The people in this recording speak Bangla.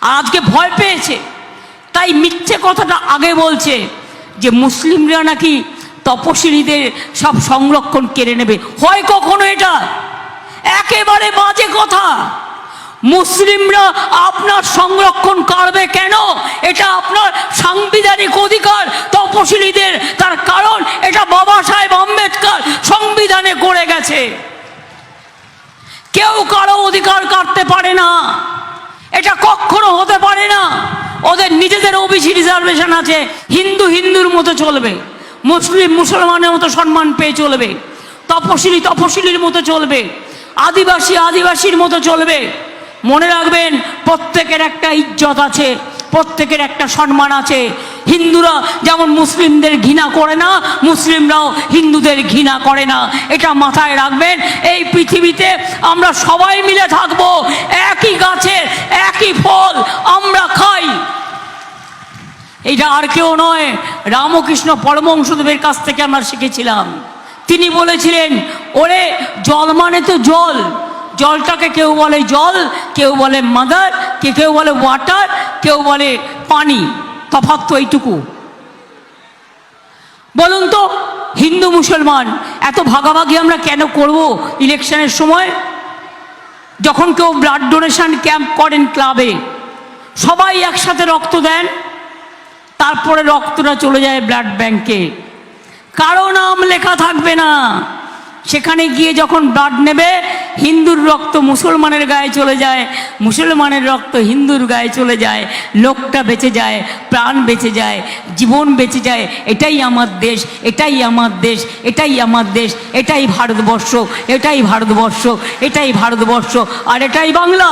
আর আজকে ভয় পেয়েছে। তাই মিথ্যে কথাটা আগে বলছে যে মুসলিমরা নাকি তপশিলীদের সব সংরক্ষণ কেড়ে নেবে। হয় কখনো এটা? একেবারে বাজে কথা। মুসলিমরা আপনার সংরক্ষণ করবে কেন? এটা আপনার সাংবিধানিক অধিকার তপশিলীদের তার কারণ এটা বাবা সাহেব আম্বেদকর সংবিধানে করে গেছে। কেউ কারও অধিকার কাটতে পারে না এটা কখনো হতে পারে না ওদের নিজেদের ওবিসি রিজার্ভেশন আছে, হিন্দু হিন্দুর মতো চলবে, মুসলিম মুসলমানের মতো সম্মান পেয়ে চলবে, তপশিলি তপশিলির মতো চলবে, আদিবাসী আদিবাসীর মতো চলবে। মনে রাখবেন, প্রত্যেকের একটা ইজ্জত আছে, প্রত্যেকের একটা সম্মান আছে। হিন্দুরা যেমন মুসলিমদের ঘৃণা করে না, মুসলিমরাও হিন্দুদের ঘৃণা করে না। এটা মাথায় রাখবেন, এই পৃথিবীতে আমরা সবাই মিলে থাকব, একই গাছের একই ফল আমরা খাই। এটা আর কেউ নয়, রামকৃষ্ণ পরমংশদেবের কাছ থেকে আমরা শিখেছিলাম। তিনি বলেছিলেন, ওরে, জল মানে তো জল। জলটাকে কেউ বলে জল, কেউ বলে মাদার, কে কেউ বলে ওয়াটার, কেউ বলে পানি। তফাৎ তো এইটুকু। বলুন তো, হিন্দু মুসলমান, এত ভাগাভাগি আমরা কেন করব ইলেকশনের সময়? যখন কেউ ব্লাড ডোনেশন ক্যাম্প করেন ক্লাবে, সবাই একসাথে রক্ত দেন তারপরে রক্তটা চলে যায় ব্লাড ব্যাংকে। কারও নাম লেখা থাকবে না। সেখানে গিয়ে যখন ব্লাড নেবে, হিন্দুর রক্ত মুসলমানের গায়ে চলে যায়, মুসলমানের রক্ত হিন্দুর গায়ে চলে যায়, লোকটা বেঁচে যায়, প্রাণ বেঁচে যায়, জীবন বেঁচে যায়, এটাই আমার দেশ, এটাই আমার দেশ, এটাই আমার দেশ, এটাই ভারতবর্ষ এটাই ভারতবর্ষ এটাই ভারতবর্ষ, আর এটাই বাংলা।